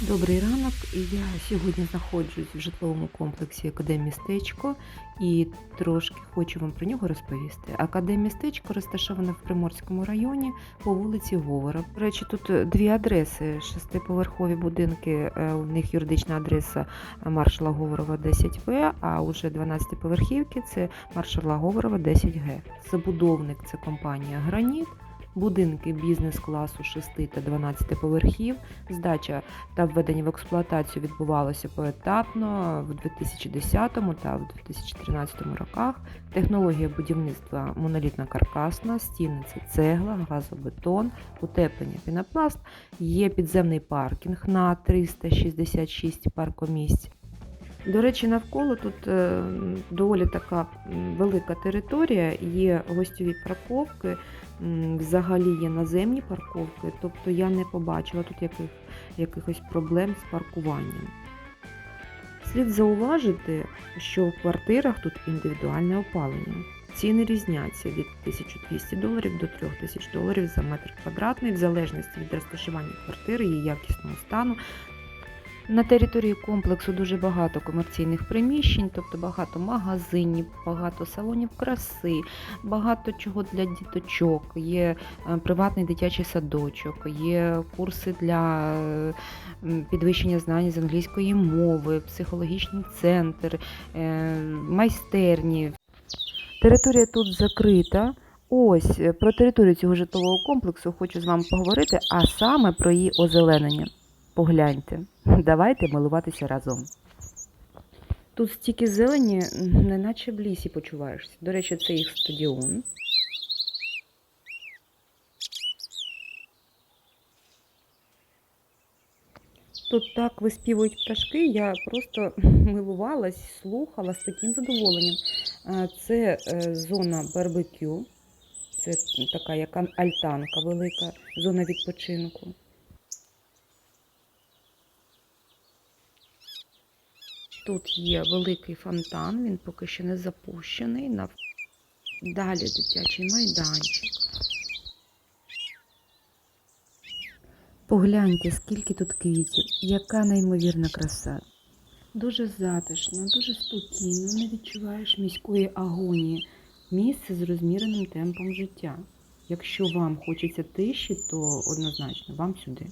Добрий ранок. Я сьогодні знаходжусь в житловому комплексі Академмістечко і трошки хочу вам про нього розповісти. Академмістечко розташоване в Приморському районі по вулиці Говора. До речі, тут е, дві адреси: шестиповерхові будинки. е, У них юридична адреса маршала Говорова 10В, а уже 12-поверхівки це маршала Говорова 10Г. Забудовник це компанія Граніт. Будинки бізнес-класу 6 та 12 поверхів. Здача та введення в експлуатацію відбувалося поетапно в 2010 та в 2013 роках. Технологія будівництва монолітна каркасна, стіни це цегла, газобетон, утеплення пінопласт. Є підземний паркінг на 366 паркомісць. До речі, навколо тут е, доволі така велика територія, є гостьові парковки, взагалі є наземні парковки, тобто я не побачила тут яких, якихось проблем з паркуванням. Слід зауважити, що в квартирах тут індивідуальне опалення. Ціни різняться від 1200 доларів до 3000 доларів за метр квадратний, в залежності від розташування квартири, її якісного стану на території комплексу дуже багато комерційних приміщень, тобто багато магазинів, багато салонів краси, багато чого для діточок. Є е, приватний дитячий садочок, є курси для е, підвищення знань з англійської мови, психологічний центр, е, майстерні. Територія тут закрита. Ось про територію цього житлового комплексу хочу з вами поговорити, а саме про її озеленення. Погляньте, давайте милуватися разом. Тут стільки зелені, неначе в лісі почуваєшся. До речі, це їх стадіон. Тут так виспівують пташки, я просто милувалась, слухала з таким задоволенням. Це е, зона барбекю, це така яка альтанка велика, зона відпочинку. Тут є великий фонтан, він поки що не запущений. Далі дитячий майданчик. Погляньте, скільки тут квітів, яка неймовірна краса. Дуже затишно, дуже спокійно, не відчуваєш міської агонії. Місце з розміреним темпом життя. Якщо вам хочеться тиші, то однозначно вам сюди.